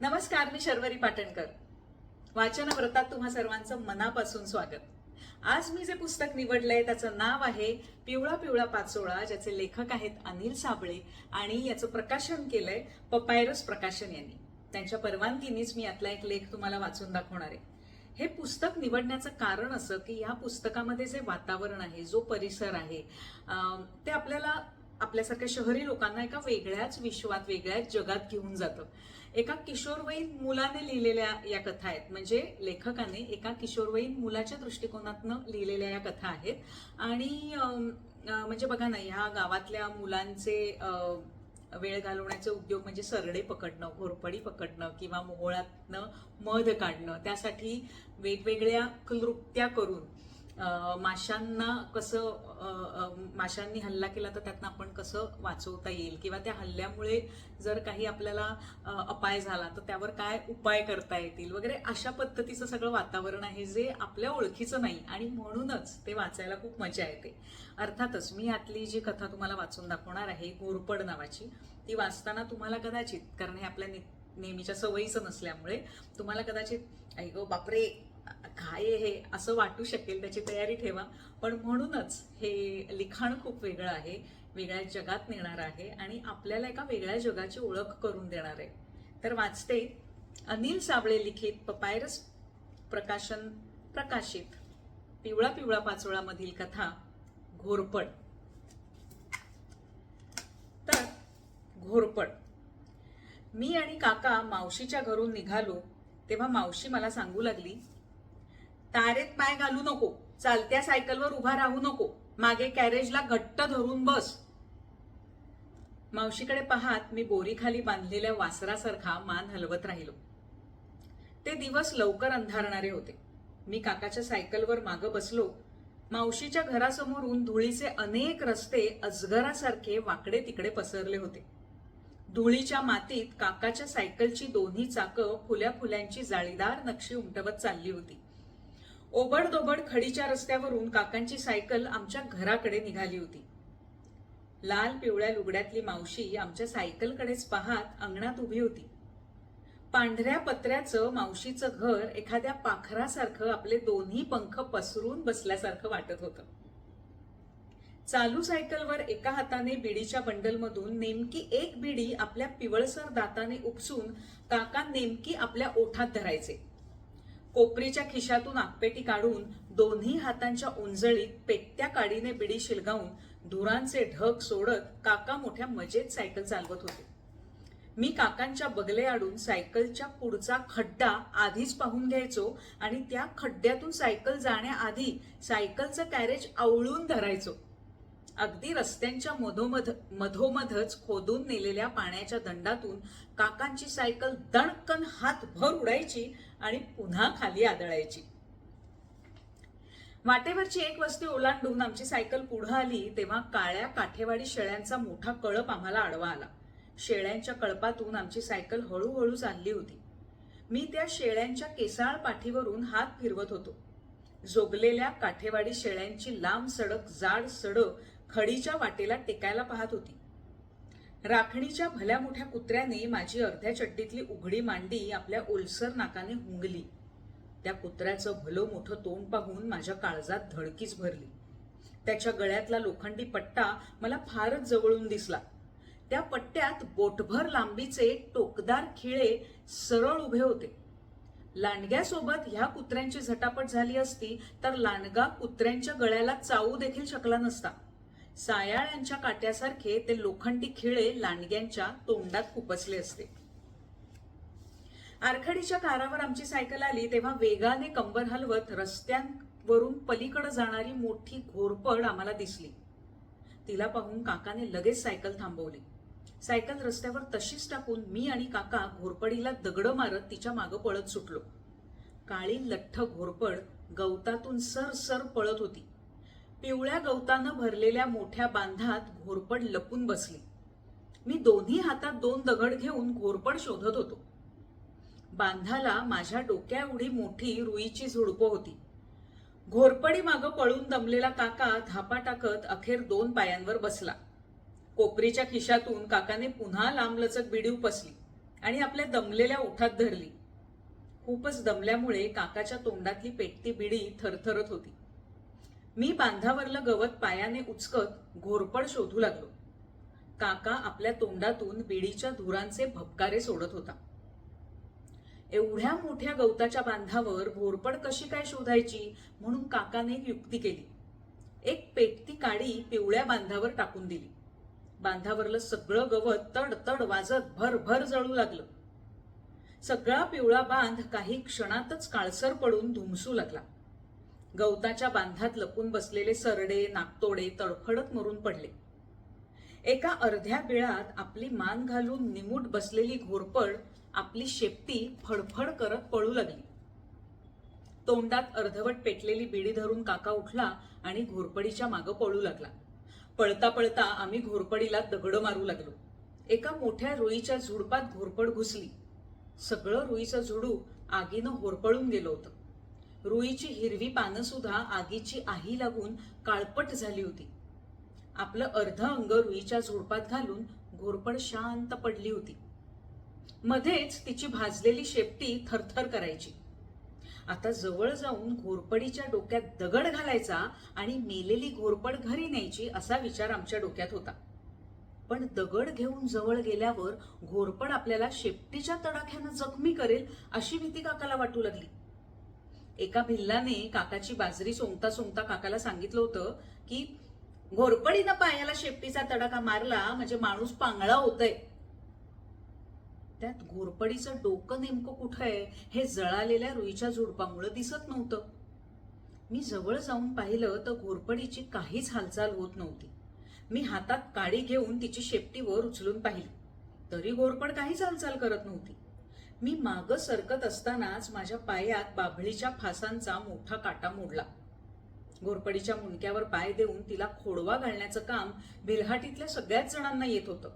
नमस्कार मी शर्वरी पाटणकर. वाचन व्रतात तुम्हा सर्वांचं मनापासून स्वागत. आज मी जे पुस्तक निवडलंय त्याचं नाव आहे पिवळा पिवळा पाचोळा ज्याचे लेखक आहेत अनिल साबळे आणि याचं प्रकाशन केलंय पपायरस प्रकाशन यांनी. त्यांच्या परवानगीनेच मी यातला एक लेख तुम्हाला वाचून दाखवणार आहे. हे पुस्तक निवडण्याचं कारण असं की या पुस्तकामध्ये जे वातावरण आहे जो परिसर आहे ते आपल्याला आपल्यासारख्या शहरी लोकांना एका वेगळ्याच विश्वात वेगळ्याच जगात घेऊन जातं. एका किशोरवयीन मुलाने लिहिलेल्या या कथा आहेत. म्हणजे लेखकाने एका किशोरवयीन मुलाच्या दृष्टिकोनातनं लिहिलेल्या या कथा आहेत. आणि म्हणजे बघा ना ह्या गावातल्या मुलांचे वेळ घालवण्याचे उद्योग म्हणजे सरडे पकडणं घोरपडी पकडणं किंवा मोहळातनं मध काढणं त्यासाठी वेगवेगळ्या क्लृप्त्या करून माशांना कसं माशांनी हल्ला केला तर त्यातनं आपण कसं वाचवता येईल? किंवा त्या हल्ल्यामुळे जर काही आपल्याला अपाय झाला तर त्यावर काय उपाय करता येतील? वगैरे अशा पद्धतीचं सगळं वातावरण आहे जे आपल्या ओळखीचं नाही आणि म्हणूनच ते वाचायला खूप मजा येते. अर्थातच मी यातली जी कथा तुम्हाला वाचून दाखवणार आहे घोरपड नावाची ती वाचताना तुम्हाला कदाचित कारण हे आपल्या ने- नेहमीच्या सवयीचं नसल्यामुळे तुम्हाला कदाचित ऐ गो बापरे काय हे असं वाटू शकेल त्याची तयारी ठेवा. पण म्हणूनच हे लिखाण खूप वेगळं आहे. वेगळ्या जगात नेणार आहे आणि आपल्याला एका वेगळ्या जगाची ओळख करून देणार आहे. तर वाचते अनिल साबळे लिखित पपायरस प्रकाशन प्रकाशित. पिवळा पिवळा पाचोळामधील कथा घोरपड. तर घोरपड. मी आणि काका मावशीच्या घरून निघालो तेव्हा मावशी मला सांगू लागली तारेत पाय घालू नको. चालत्या सायकलवर उभा राहू नको. मागे कॅरेजला घट्ट धरून बस. मावशीकडे पाहात मी बोरीखाली बांधलेल्या वासरासारखा मान हलवत राहिलो. ते दिवस लवकर अंधारणारे होते. मी काकाच्या सायकलवर मागं बसलो. मावशीच्या घरासमोरून धुळीचे अनेक रस्ते अजगरासारखे वाकडे तिकडे पसरले होते. धुळीच्या मातीत काकाच्या सायकलची दोन्ही चाकं फुल्या फुल्यांची जाळीदार नक्षी उमटवत चालली होती. ओबडदोबड खडीच्या रस्त्यावरून काकांची सायकल आमच्या घराकडे निघाली होती. लाल पिवळ्या लुगड्यातली मावशी आमच्या सायकलकडेच पाहत अंगणात उभी होती. पांढऱ्या पत्र्याचं मावशीचं घर एखाद्या पाखरासारखं आपले दोन्ही पंख पसरून बसल्यासारखं वाटत होतं. चालू सायकलवर एका हाताने बिडीच्या बंडलमधून नेमकी एक बिडी आपल्या पिवळसर दाताने उपसून काका नेमकी आपल्या ओठात धरायचे. कोपरीच्या खिशातून आगपेटी काढून दोन्ही हातांच्या उंजळीत पेटत्या काडीने बिडी शिलगावून धुरांचे ढग सोडत काका मोठ्या मजेत सायकल चालवत होते. मी काकांच्या बगले आडून सायकलच्या पुढचा खड्डा आधीच पाहून घ्यायचो आणि त्या खड्ड्यातून सायकल जाण्याआधी सायकलचं कॅरेज आवळून धरायचो. अगदी रस्त्यांच्या मधोमध मधोमधच खोदून नेलेल्या पाण्याच्या दंडातून काकांची सायकल दणकन हात भर उडायची आणि पुन्हा खाली आदळायची. वाटेवरची एक वस्ती ओलांडून आमची सायकल पुढं आली तेव्हा काळ्या काठेवाडी शेळ्यांचा मोठा कळप आम्हाला आडवा आला. शेळ्यांच्या कळपातून आमची सायकल हळूहळू चालली होती. मी त्या शेळ्यांच्या केसाळ पाठीवरून हात फिरवत होतो. जोगलेल्या काठेवाडी शेळ्यांची लांब सडक जाड सडक खडीच्या वाटेला टेकायला पाहत होती. राखणीच्या भल्या मोठ्या कुत्र्याने माझी अर्ध्या चड्डीतली उघडी मांडी आपल्या ओलसर नाकाने हुंगली. त्या कुत्र्याचं भलं मोठं तोंड पाहून माझ्या काळजात धडकीच भरली. त्याच्या गळ्यातला लोखंडी पट्टा मला फारच जवळून दिसला. त्या पट्ट्यात बोटभर लांबीचे टोकदार खिळे सरळ उभे होते. लांडग्यासोबत ह्या कुत्र्यांची झटापट झाली असती तर लांडगा कुत्र्यांच्या गळ्याला चावू देखील शकला नसता. सायाळ्यांच्या काट्यासारखे ते लोखंडी खिळे लांडग्यांच्या तोंडात खुपसले असते. आरखडीच्या कारावर आमची सायकल आली तेव्हा वेगाने कंबर हलवत रस्त्यांवरून पलीकडे जाणारी मोठी घोरपड आम्हाला दिसली. तिला पाहून काकाने लगेच सायकल थांबवली. सायकल रस्त्यावर तशीच टाकून मी आणि काका घोरपडीला दगडं मारत तिच्या मागं पळत सुटलो. काळी लठ्ठ घोरपड गवतातून सर सर पळत होती. पिवळ्या गवतानं भरलेल्या मोठ्या बांधात घोरपड लपून बसली. मी दोन्ही हातात दोन दगड घेऊन घोरपड शोधत होतो. बांधाला माझ्या डोक्या एवढी मोठी रुईची झुडपं होती. घोरपडी मागं पळून दमलेला काका धापा टाकत अखेर दोन पायांवर बसला. कोपरीच्या खिशातून काकाने पुन्हा लांबलचक बिडी उपसली आणि आपल्या दमलेल्या ओठात धरली. खूपच दमल्यामुळे काकाच्या तोंडातली पेटती बिडी थरथरत होती. मी बांधावरलं गवत पायाने उचकत घोरपड शोधू लागलो. काका आपल्या तोंडातून बिडीच्या धुरांचे भपकारे सोडत होता. एवढ्या मोठ्या गवताच्या बांधावर घोरपड कशी काय शोधायची म्हणून काकाने एक युक्ती केली. एक पेटती काडी पिवळ्या बांधावर टाकून दिली. बांधावरलं सगळं गवत तड तड वाजत भर भर जळू लागलं. सगळा पिवळा बांध काही क्षणातच काळसर पडून धुमसू लागला. गवताच्या बांधात लपून बसलेले सरडे नागतोडे तडफडत मरून पडले. एका अर्ध्या बिळात आपली मान घालून निमूट बसलेली घोरपड आपली शेपटी फडफड करत पळू लागली. तोंडात अर्धवट पेटलेली बिडी धरून काका उठला आणि घोरपडीच्या मागं पळू लागला. पळता पळता आम्ही घोरपडीला दगड मारू लागलो. एका मोठ्या रुईच्या झुडपात घोरपड घुसली. सगळं रुईचं झुडू आगीनं होरपळून गेलं होतं. रुईची हिरवी पानं सुद्धा आगीची आही लागून काळपट झाली होती. आपलं अर्ध अंग रुईच्या झुडपात घालून घोरपड शांत पडली होती. मध्येच तिची भाजलेली शेपटी थरथर करायची. आता जवळ जाऊन घोरपडीच्या डोक्यात दगड घालायचा आणि मेलेली घोरपड घरी न्यायची असा विचार आमच्या डोक्यात होता. पण दगड घेऊन जवळ गेल्यावर घोरपड आपल्याला शेपटीच्या तडाख्यानं जखमी करेल अशी भीती काकाला वाटू लागली. एका भिल्लाने काकाची बाजरी सोंगता सोंगता काकाला सांगितलं होतं की घोरपडीनं पायाला शेपटीचा तडाखा मारला म्हणजे माणूस पांगळा होतय. त्यात घोरपडीचं डोकं नेमकं कुठं आहे हे जळालेल्या रुईच्या झुडपामुळं दिसत नव्हतं. मी जवळ जाऊन पाहिलं तर घोरपडीची काहीच हालचाल होत नव्हती. मी हातात काडी घेऊन तिची शेपटी वर उचलून पाहिली. तरी घोरपड काहीच हालचाल करत नव्हती. मी मागं सरकत असतानाच माझ्या पायात बाभळीच्या फासांचा मोठा काटा मोडला. घोरपडीच्या मुंडक्यावर पाय देऊन तिला खोडवा घालण्याचं काम बिलहाटीतल्या सगळ्याच जणांना येत होतं.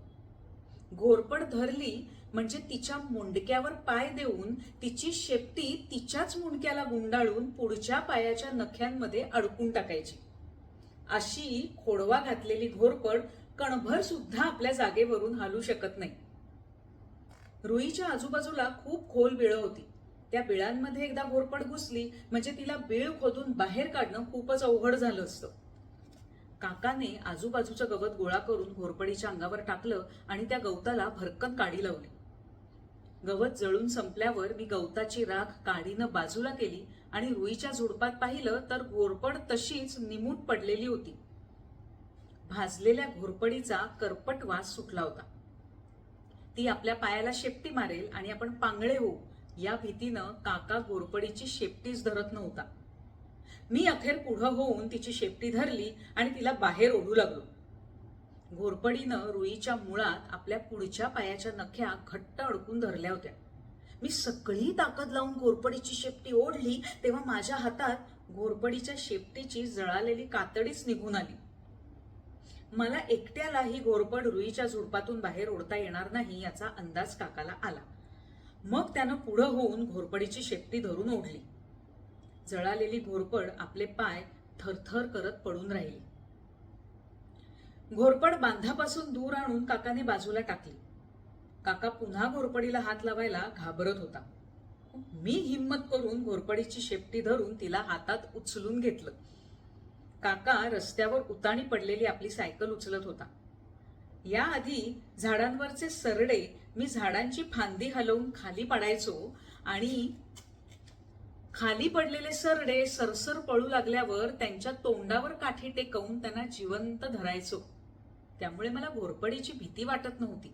घोरपड धरली म्हणजे तिच्या मुंडक्यावर पाय देऊन तिची शेपटी तिच्याच मुंडक्याला गुंडाळून पुढच्या पायाच्या नख्यांमध्ये अडकून टाकायची. अशी खोडवा घातलेली घोरपड कणभर सुद्धा आपल्या जागेवरून हलू शकत नाही. रुईच्या आजूबाजूला खूप खोल बिळं होती. त्या बिळांमध्ये एकदा घोरपड घुसली म्हणजे तिला बिळ खोदून बाहेर काढणं खूपच अवघड झालं असतं. काकाने आजूबाजूचं गवत गोळा करून घोरपडीच्या अंगावर टाकलं आणि त्या गवताला भरकन काडी लावली. गवत जळून संपल्यावर मी गवताची राख काडीनं बाजूला केली आणि रुईच्या झुडपात पाहिलं तर घोरपड तशीच निमूट पडलेली होती. भाजलेल्या घोरपडीचा करपट वास सुटला होता. ती आपल्या पायाला शेपटी मारेल आणि आपण पांगळे होऊ. या भीतीनं काका घोरपडीची शेपटीच धरत नव्हता. मी अखेर पुढं होऊन तिची शेपटी धरली आणि तिला बाहेर ओढू लागलो. घोरपडीनं रुईच्या मुळात आपल्या पुढच्या पायाच्या नख्या घट्ट अडकून धरल्या होत्या. मी सगळी ताकद लावून घोरपडीची शेपटी ओढली तेव्हा माझ्या हातात घोरपडीच्या शेपटीची जळालेली कातडीच निघून आली. मला एकट्याला ही घोरपड रुईच्या झुडपातून बाहेर ओढता येणार नाही याचा अंदाज काकाला आला. मग त्यानं पुढं होऊन घोरपडीची शेपटी धरून ओढली. जळालेली घोरपड आपले पाय थरथर करत पडून राहिली. घोरपड बांधापासून दूर आणून काकाने बाजूला टाकली. काका पुन्हा घोरपडीला हात लावायला घाबरत होता. मी हिम्मत करून घोरपडीची शेपटी धरून तिला हातात उचलून घेतलं. काका रस्त्यावर उताणी पडलेली आपली सायकल उचलत होता. याआधी झाडांवरचे सरडे मी झाडांची फांदी हलवून खाली पडायचो आणि खाली पडलेले सरडे सरसर पळू लागल्यावर त्यांच्या तोंडावर काठी टेकवून त्यांना जिवंत धरायचो. त्यामुळे मला घोरपडीची भीती वाटत नव्हती.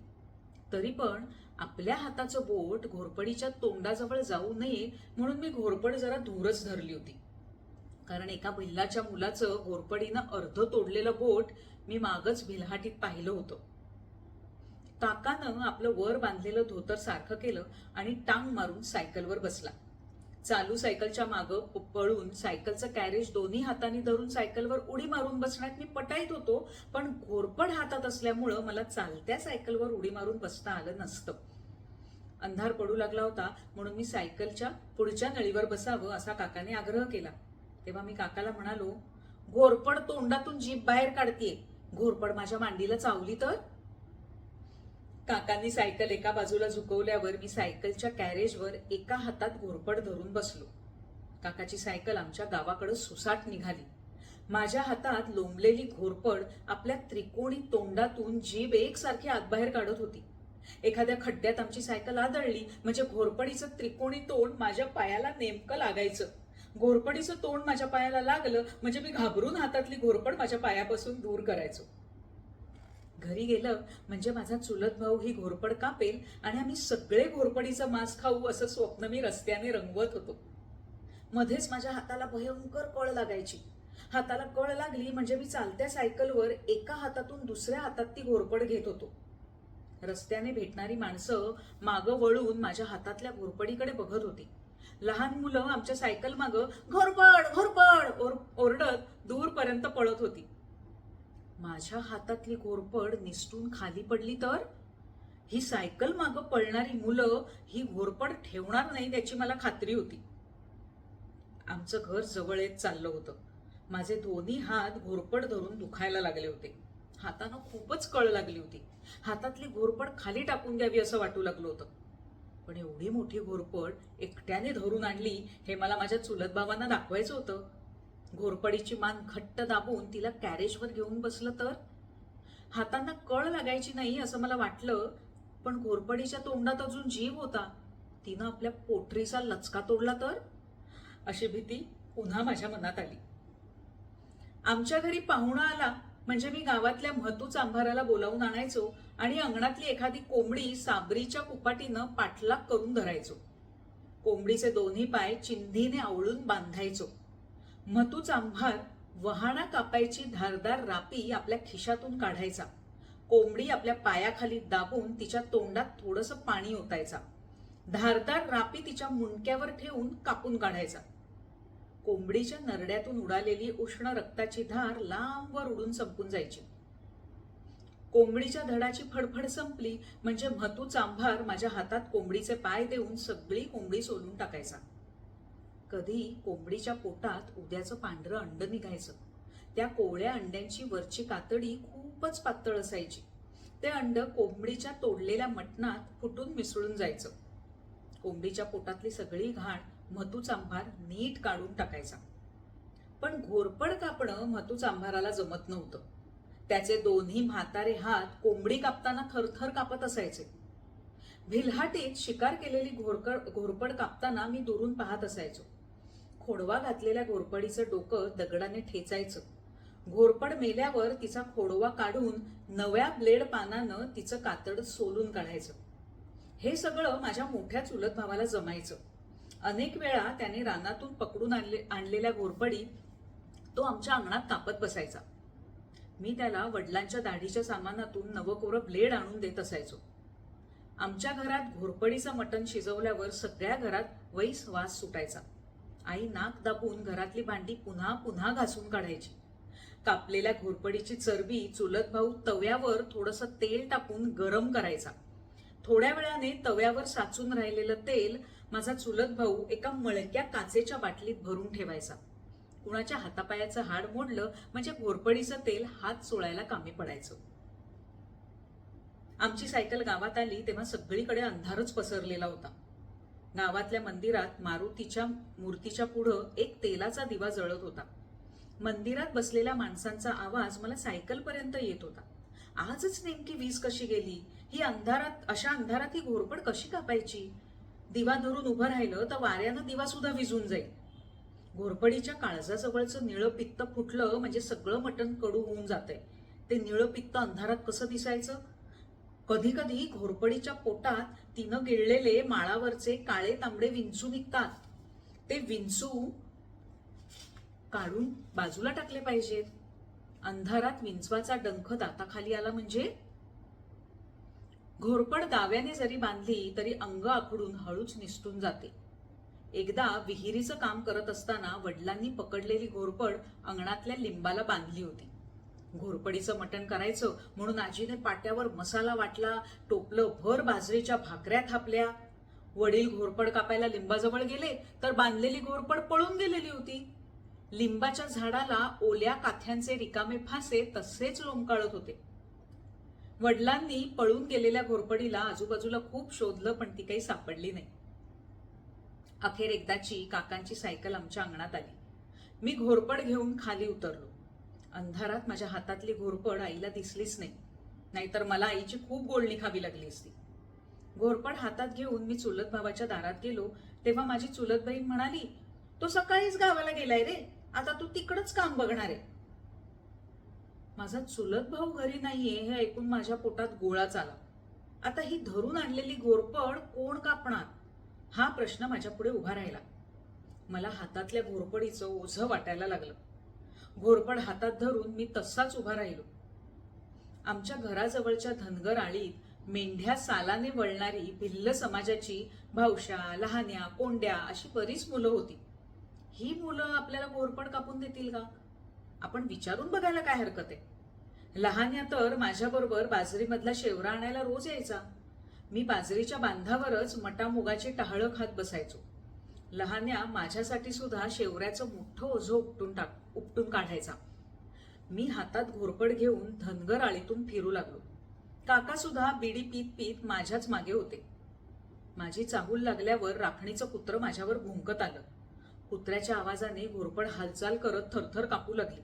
तरी पण आपल्या हाताचं बोट घोरपडीच्या तोंडाजवळ जाऊ नये म्हणून मी घोरपड जरा दूरच धरली होती. कारण एका भिल्लाच्या मुलाचं घोरपडीनं अर्ध तोडलेलं बोट मी मागच भिलहाटीत पाहिलं होतं. काकानं आपलं वर बांधलेलं धोतर सारखं केलं आणि टांग मारून सायकलवर बसला. चालू सायकलच्या मागं पळून सायकलचं कॅरेज दोन्ही हातांनी धरून सायकलवर उडी मारून बसण्यात मी पटाईत होतो पण घोरपड हातात असल्यामुळं मला चालत्या सायकलवर उडी मारून बसता आलं नसतं. अंधार पडू लागला होता म्हणून मी सायकलच्या पुढच्या नळीवर बसावं असा काकाने आग्रह केला. तेव्हा मी काकाला म्हणालो घोरपड तोंडातून जीभ बाहेर काढतीये. घोरपड माझ्या मांडीला चावली तर? काकांनी सायकल एका बाजूला झुकवल्यावर मी सायकलच्या कॅरेजवर एका हातात घोरपड धरून बसलो. काकाची सायकल आमच्या गावाकडे सुसाट निघाली. माझ्या हातात लोंबलेली घोरपड आपल्या त्रिकोणी तोंडातून जीभ एकसारखी आतबाहेर काढत होती. एखाद्या खड्ड्यात आमची सायकल आदळली म्हणजे घोरपडीचं त्रिकोणी तोंड माझ्या पायाला नेमकं लागायचं. घोरपडीचं तोंड माझ्या पायाला लागलं म्हणजे मी घाबरून हातातली घोरपड माझ्या पायापासून दूर करायचो. घरी गेलं म्हणजे माझा चुलत भाऊ ही घोरपड कापेल आणि आम्ही सगळे घोरपडीचं मांस खाऊ असं स्वप्न मी रस्त्याने रंगवत होतो. मध्येच माझ्या हाताला भयंकर कळ लागायची. हाताला कळ लागली म्हणजे मी चालत्या सायकलवर एका हातातून दुसऱ्या हातात ती घोरपड घेत होतो. रस्त्याने भेटणारी माणसं मागं वळून माझ्या हातातल्या घोरपडीकडे बघत होती. लहान मुलं आमच्या सायकल मागं घोरपड घोरपड ओर- ओरडत दूरपर्यंत पळत होती. माझ्या हातातली घोरपड निसटून खाली पडली तर? ही सायकल मागं पळणारी मुलं ही घोरपड ठेवणार नाही त्याची मला खात्री होती. आमचं घर जवळ येत चाललं होतं. माझे दोन्ही हात घोरपड धरून दुखायला लागले होते. हातानं खूपच कळ लागली होती. हातातली घोरपड खाली टाकून द्यावी असं वाटू लागलं होतं. पण एवढी मोठी घोरपड एकट्याने धरून आणली हे मला माझ्या चुलत बाबांना दाखवायचं होतं. घोरपडीची मान घट्ट दाबून तिला कॅरेजवर घेऊन बसलं तर? हातांना कळ लागायची नाही असं मला वाटलं पण घोरपडीच्या तोंडात अजून जीव होता. तिनं आपल्या पोटरीचा लचका तोडला तर? अशी भीती पुन्हा माझ्या मनात आली. आमच्या घरी पाहुणा आला म्हणजे मी गावातल्या महतू चांभाराला बोलावून आणायचो आणि अंगणातली एखादी कोंबडी साबरीच्या कुपाटीनं पाठलाग करून धरायचो. कोंबडीचे दोन्ही पाय चिंधीने आवळून बांधायचो. महतू चांभार वहाणा कापायची धारदार रापी आपल्या खिशातून काढायचा. कोंबडी आपल्या पायाखाली दाबून तिच्या तोंडात थोडंसं पाणी ओतायचा. धारदार रापी तिच्या मुंडक्यावर ठेवून कापून काढायचा. कोंबडीच्या नरड्यातून उडालेली उष्ण रक्ताची धार लांबवर उडून संपून जायची. कोंबडीच्या धडाची फडफड संपली म्हणजे म्हतू चांभार माझ्या हातात कोंबडीचे पाय देऊन सगळी कोंबडी सोलून टाकायचा. कधी कोंबडीच्या पोटात उद्याचं पांढरं अंड निघायचं. त्या कोवळ्या अंड्यांची वरची कातडी खूपच पातळ असायची. ते अंड कोंबडीच्या तोडलेल्या मटणात फुटून मिसळून जायचं. कोंबडीच्या पोटातली सगळी घाण म्हतूचांभार नीट काढून टाकायचा. पण घोरपड कापणं म्हतूचांभाराला जमत नव्हतं. त्याचे दोन्ही म्हातारे हात कोंबडी कापताना थरथर कापत असायचे. भिलहाटीत शिकार केलेली घोरकड घोरपड कापताना मी दुरून पाहत असायचो. खोडवा घातलेल्या घोरपडीचं डोकं दगडाने ठेचायचं. घोरपड मेल्यावर तिचा खोडवा काढून नव्या ब्लेड पानानं तिचं कातड सोलून काढायचं. हे सगळं माझ्या मोठ्या चुलत भावाला जमायचं. अनेक वेळा त्याने रानातून पकडून आणले आणलेल्या घोरपडी तो आमच्या अंगणात कापत बसायचा. मी त्याला वडिलांच्या दाढीच्या सामानातून नवकोरं ब्लेड आणून देत असायचो. आमच्या घरात घोरपडीचं मटण शिजवल्यावर सगळ्या घरात वैस वास सुटायचा. आई नाक दाबून घरातली भांडी पुन्हा पुन्हा घासून काढायची. कापलेल्या घोरपडीची चरबी चुलत भाऊ तव्यावर थोडंसं तेल टाकून गरम करायचा. थोड्या वेळाने तव्यावर साचून राहिलेलं तेल माझा चुलत भाऊ एका मळक्या काचेच्या बाटलीत भरून ठेवायचा. कुणाच्या हातापायाचं हाड मोडलं म्हणजे घोरपडीचं तेल हात चोळायला कामी पडायचं. आमची सायकल गावात आली तेव्हा सगळीकडे अंधारच पसरलेला होता. गावातल्या मंदिरात मारुतीच्या मूर्तीच्या पुढं एक तेलाचा दिवा जळत होता. मंदिरात बसलेल्या माणसांचा आवाज मला सायकलपर्यंत येत होता. आजच नेमकी वीज कशी गेली? ही अंधारात अशा अंधारात ही घोरपड कशी कापायची? दिवा धरून उभं राहिलं तर वाऱ्यानं दिवा सुद्धा विजून जाईल. घोरपडीच्या काळजाजवळचं निळं पित्त फुटलं म्हणजे सगळं मटण कडू होऊन जातंय. ते निळं पित्त अंधारात कसं दिसायचं? कधी कधी घोरपडीच्या पोटात तिनं गिळलेले माळावरचे काळे तांबडे विंचू निघतात. ते विंचू काढून बाजूला टाकले पाहिजेत. अंधारात विंचवाचा डंख दाताखाली आला म्हणजे घोरपड दाव्याने जरी बांधली तरी अंग आखडून हळूच निसटून जाते. एकदा विहिरीचं काम करत असताना वडिलांनी पकडलेली घोरपड अंगणातल्या लिंबाला बांधली होती. घोरपडीचं मटण करायचं म्हणून आजीने पाट्यावर मसाला वाटला टोपलं भर बाजरीच्या भाकऱ्या थापल्या. वडील घोरपड कापायला लिंबाजवळ गेले तर बांधलेली घोरपड पळून गेलेली होती. लिंबाच्या झाडाला ओल्या काथ्यांचे रिकामे फासे तसेच लोंबकाळत होते. वडिलांनी पळून गेलेल्या घोरपडीला आजूबाजूला खूप शोधलं पण ती काही सापडली नाही. अखेर एकदाची काकांची सायकल आमच्या अंगणात आली. मी घोरपड घेऊन खाली उतरलो. अंधारात माझ्या हातातली घोरपड आईला दिसलीच नाही. नाहीतर मला आईची खूप गोळणी खावी लागली असती. घोरपड हातात घेऊन मी चुलत भावाच्या दारात गेलो तेव्हा माझी चुलत बहीण म्हणाली तो सकाळीच गावाला गेलाय रे. आता तू तिकडच काम बघणार आहे. माझा चुलत भाऊ घरी नाहीये हे ऐकून माझ्या पोटात गोळाच आला. आता ही धरून आणलेली घोरपड कोण कापणार? हा प्रश्न माझ्या पुढे उभा राहिला. मला हातातल्या घोरपडीचं ओझं वाटायला लागलं. घोरपड हातात धरून मी तसाच उभा राहिलो. आमच्या घराजवळच्या धनगर आळीत मेंढ्या सालाने वळणारी भिल्ल समाजाची भावशा लहान्या कोंड्या अशी बरीच मुलं होती. ही मुलं आपल्याला घोरपड कापून देतील का? आपण विचारून बघायला काय हरकत आहे? लहान्या तर माझ्याबरोबर बाजरीमधला शेवरा आणायला रोज यायचा. मी बाजरीच्या बांधावरच मटा मुगाची टहाळं खात बसायचो लहान्या माझ्यासाठी सुद्धा शेवऱ्याचं मोठं ओझं उपटून टाक उपटून काढायचा. मी हातात घोरपड घेऊन धनगर आळीतून फिरू लागलो. काका सुद्धा बिडी पीत पीत माझ्याच मागे होते. माझी चाहूल लागल्यावर राखणीचं कुत्र माझ्यावर भुंकत आलं. कुत्र्याच्या आवाजाने घोरपड हालचाल करत थरथर कापू लागली.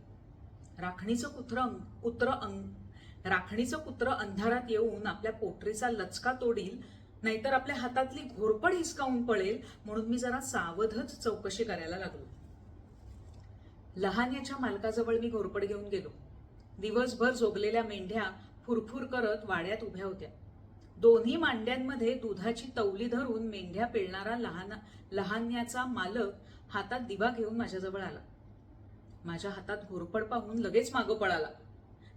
राखणीचं कुत्र कुत्र अंग राखणीचं कुत्र अंधारात येऊन आपल्या पोटरीचा लचका तोडील नाहीतर आपल्या हातातली घोरपड हिसकावून पळेल म्हणून मी जरा सावधच चौकशी करायला लागलो. लहान्याच्या मालकाजवळ मी घोरपड घेऊन गेलो. दिवसभर झोगलेल्या मेंढ्या फुरफुर करत वाड्यात उभ्या होत्या. दोन्ही मांड्यांमध्ये दुधाची तवली धरून मेंढ्या पिळणारा लहान लहान्याचा मालक हातात दिवा घेऊन माझ्याजवळ आला. माझ्या हातात घोरपड पाहून लगेच मागं पळाला.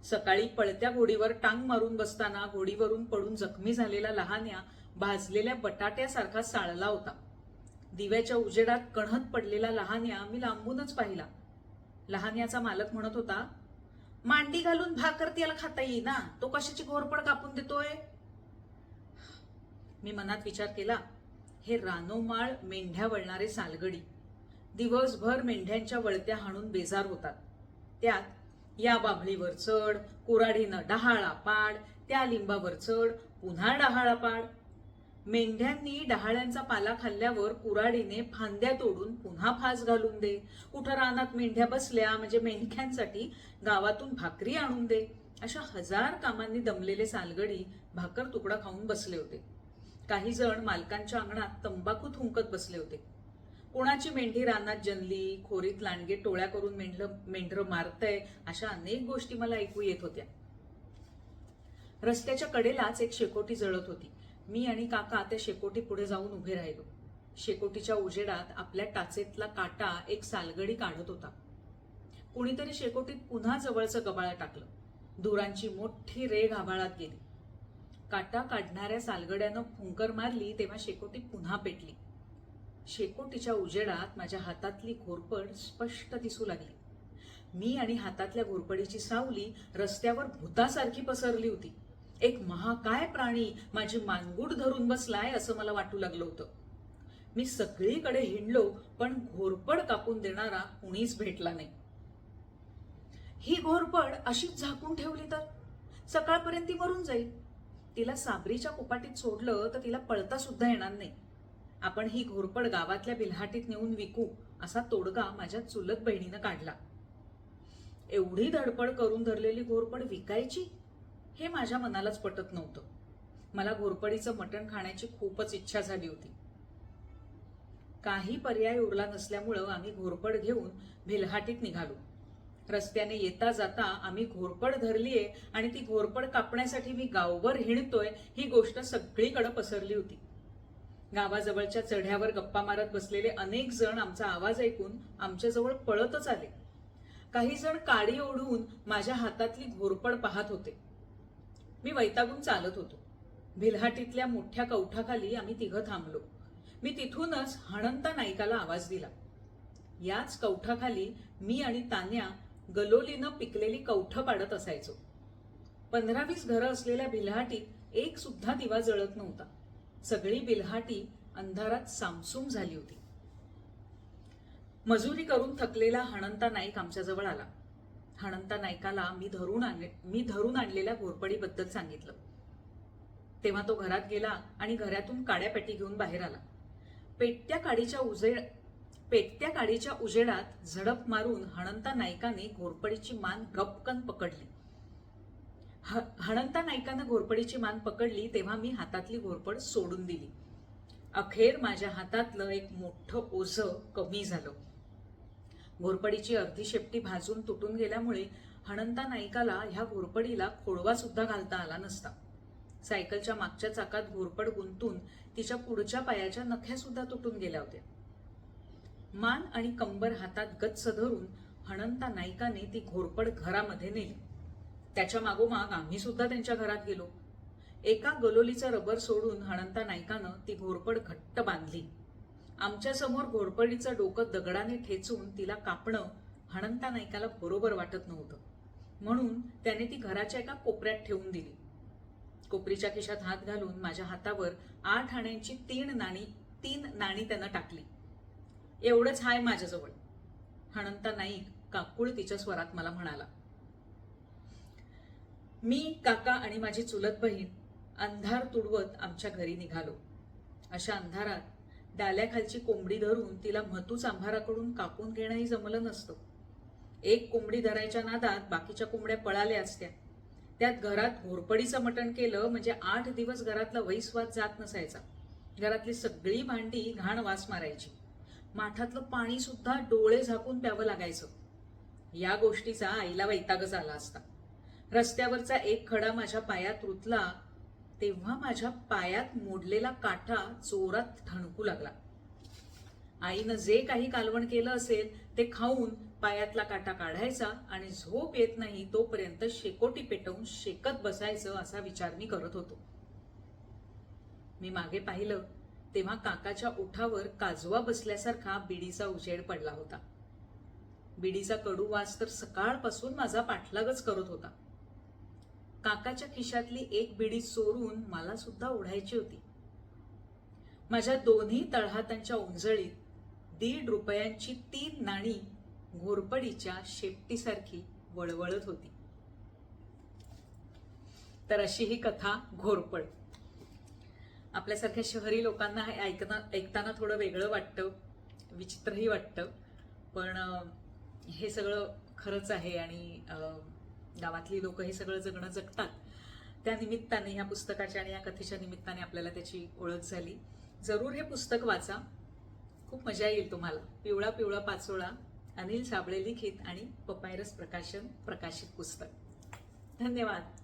सकाळी पळत्या घोडीवर टांग मारून बसताना घोडीवरून पडून जखमी झालेला लहान्या भाजलेल्या बटाट्यासारखा साळला होता. दिव्याच्या उजेडात कणहत पडलेला लहान्या मी लांबूनच पाहिला. लहान्याचा मालक म्हणत होता मांडी घालून भाकर त्याला खाता येई ना? तो कशाची घोरपड कापून देतोय? मी मनात विचार केला हे रानोमाळ मेंढ्या वळणारे सालगडी. दिवसभर मेंढ्यांच्या वळत्या हाणून बेजार होतात. त्यात या बाभळीवर चढ कोराडीनं डहाळा पाड त्या लिंबावर चढ पुन्हा डहाळा पाड. मेंढ्यांनी डहाळ्यांचा पाला खाल्ल्यावर कुराडीने फांद्या तोडून पुन्हा फास घालून दे. कुठं रानात मेंढ्या बसल्या म्हणजे मेंढ्यांसाठी गावातून भाकरी आणून दे. अशा हजार कामांनी दमलेले सालगडी भाकर तुकडा खाऊन बसले होते. काही जण मालकांच्या अंगणात तंबाखू थुंकत बसले होते. कोणाची मेंढी रानात जनली खोरीत लांडगे टोळ्या करून मेंढलं मेंढरं मारतय अशा अनेक गोष्टी मला ऐकू येत होत्या. रस्त्याच्या कडेलाच एक शेकोटी जळत होती. मी आणि काका त्या शेकोटी पुढे जाऊन उभे राहिलो. शेकोटीच्या उजेडात आपल्या टाचेतला काटा एक सालगडी काढत होता. कुणीतरी शेकोटीत पुन्हा जवळचं गबाळा टाकलं. धुरांची मोठी रेघ आभाळात गेली. काटा काढणाऱ्या सालगड्यानं फुंकर मारली तेव्हा शेकोटी पुन्हा पेटली. शेकोटीच्या उजेडात माझ्या हातातली घोरपड स्पष्ट दिसू लागली. मी आणि हातातल्या घोरपडीची सावली रस्त्यावर भूतासारखी पसरली होती. एक महाकाय प्राणी माझी मानगूड धरून बसलाय असं मला वाटू लागलं होतं. मी सगळीकडे हिंडलो पण घोरपड कापून देणारा कुणीच भेटला नाही. ही घोरपड अशीच झाकून ठेवली तर? सकाळपर्यंत ती मरून जाईल. तिला साबरीच्या कुपाटीत सोडलं तर तिला पळता सुद्धा येणार नाही. आपण ही घोरपड गावातल्या बिल्हाटीत नेऊन विकू असा तोडगा माझ्या चुलत बहिणीनं काढला. एवढी धडपड करून धरलेली घोरपड विकायची? हे माझ्या मनालाच पटत नव्हतं. मला घोरपडीचं मटण खाण्याची खूपच इच्छा झाली होती. काही पर्याय उरला नसल्यामुळं आम्ही घोरपड घेऊन भिलहाटीत निघालो. रस्त्याने येता जाता आम्ही घोरपड धरलीये आणि ती घोरपड कापण्यासाठी मी गावभर हिणतोय ही गोष्ट सगळीकडे पसरली होती. गावाजवळच्या चढ्यावर गप्पा मारत बसलेले अनेक जण आमचा आवाज ऐकून आमच्याजवळ पळतच आले. काही जण काडी ओढून माझ्या हातातली घोरपड पाहत होते. मी वैतागून चालत होतो. भिलहाटीतल्या मोठ्या कवठाखाली आम्ही तिघं थांबलो. मी तिथूनच हणंता नाईकाला आवाज दिला. याच कवठाखाली मी आणि तान्या गलोलीनं पिकलेली कवठं पाडत असायचो. पंधरा वीस घरं असलेल्या भिलहाटीत एक सुद्धा दिवा जळत नव्हता. सगळी बिल्हाटी अंधारात सामसूम झाली होती. मजुरी करून थकलेला हणंता नाईक आमच्याजवळ आला. हणंता नायकाला मी धरून आणले मी धरून आणलेल्या घोरपडीबद्दल सांगितलं. तेव्हा तो घरात गेला आणि घरातून काड्या पेटी घेऊन बाहेर आला. पेटत्या काडीच्या उजेड पेटत्या काडीच्या उजेडात झडप मारून हणंता नायकाने घोरपडीची मान गपकन पकडली. ह- हणंता नायकानं घोरपडीची मान पकडली तेव्हा मी हातातली घोरपड सोडून दिली. अखेर माझ्या हातातलं एक मोठं ओझं कमी झालं. घोरपडीची अर्धी शेपटी भाजून तुटून गेल्यामुळे हणंता नायकाला ह्या घोरपडीला खोडवा सुद्धा घालता आला नसता. सायकलच्या मागच्या चाकात घोरपड गुंतून तिच्या पुढच्या पायाच्या नख्या सुद्धा तुटून गेल्या होत्या. मान आणि कंबर हातात गच्च धरून हणंता नायकाने ती घोरपड घरामध्ये नेली. त्याच्या मागोमाग आम्ही सुद्धा त्यांच्या घरात गेलो. एका गलोलीचं रबर सोडून हणंता नायकानं ती घोरपड घट्ट बांधली. आमच्यासमोर घोरपडीचं डोकं दगडाने ठेचून तिला कापणं हणंता नायकाला बरोबर वाटत नव्हतं. म्हणून त्याने ती घराच्या एका कोपऱ्यात ठेवून दिली. कोपरीच्या खिशात हात घालून माझ्या हातावर आठ आण्यांची तीन नाणी तीन नाणी त्यानं टाकली. एवढंच हाय माझ्याजवळ हणंता नाईक काकुळ तिच्या स्वरात मला म्हणाला. मी काका आणि माझी चुलत बहीण अंधार तुडवत आमच्या घरी निघालो. अशा अंधारात डाल्याखालची कोंबडी धरून तिला म्हतूच आंभाराकडून कापून घेणंही जमलं नसतं. एक कोंबडी धरायच्या नादात बाकीच्या कोंबड्या पळाल्या असत्या. त्यात घरात घोरपडीचं मटण केलं म्हणजे आठ दिवस घरातला वैस्वाद जात नसायचा. घरातली सगळी भांडी घाण वास मारायची. माठातलं पाणी सुद्धा डोळे झाकून प्यावं लागायचं. या गोष्टीचा आईला वैतागच आला असता. रस्त्यावरचा एक खडा माझ्या पायात रुतला तेव्हा माझ्या पायात मोडलेला काठा जोरात ठणकू लागला. आईनं जे काही कालवण केलं असेल ते खाऊन पायातला काटा काढायचा आणि झोप येत नाही तोपर्यंत शेकोटी पेटवून शेकत बसायचं असा विचार मी करत होतो. मी मागे पाहिलं तेव्हा काकाच्या ओठावर काजवा बसल्यासारखा बिडीचा उजेड पडला होता. बिडीचा कडू वास तर सकाळपासून माझा पाठलागच करत होता. काकाच्या खिशातली एक बिडी चोरून मला सुद्धा ओढायची होती. माझ्या दोन्ही तळहातांच्या उंजळीत दीड रुपयांची तीन नाणी घोरपडीच्या शेपटीसारखी वळवळत होती. तर अशी ही कथा घोरपड. आपल्यासारख्या शहरी लोकांना हे ऐकना ऐकताना थोडं वेगळं वाटतं विचित्रही वाटतं. पण हे सगळं खरंच आहे आणि गावातली लोक हे सगळं जगणं जगतात. त्या निमित्ताने ह्या पुस्तकाच्या आणि या कथेच्या निमित्ताने आपल्याला त्याची ओळख झाली. जरूर हे पुस्तक वाचा. खूप मजा येईल तुम्हाला. पिवळा पिवळा पाचोळा अनिल साबळे लिखित आणि पपायरस प्रकाशन प्रकाशित पुस्तक. धन्यवाद.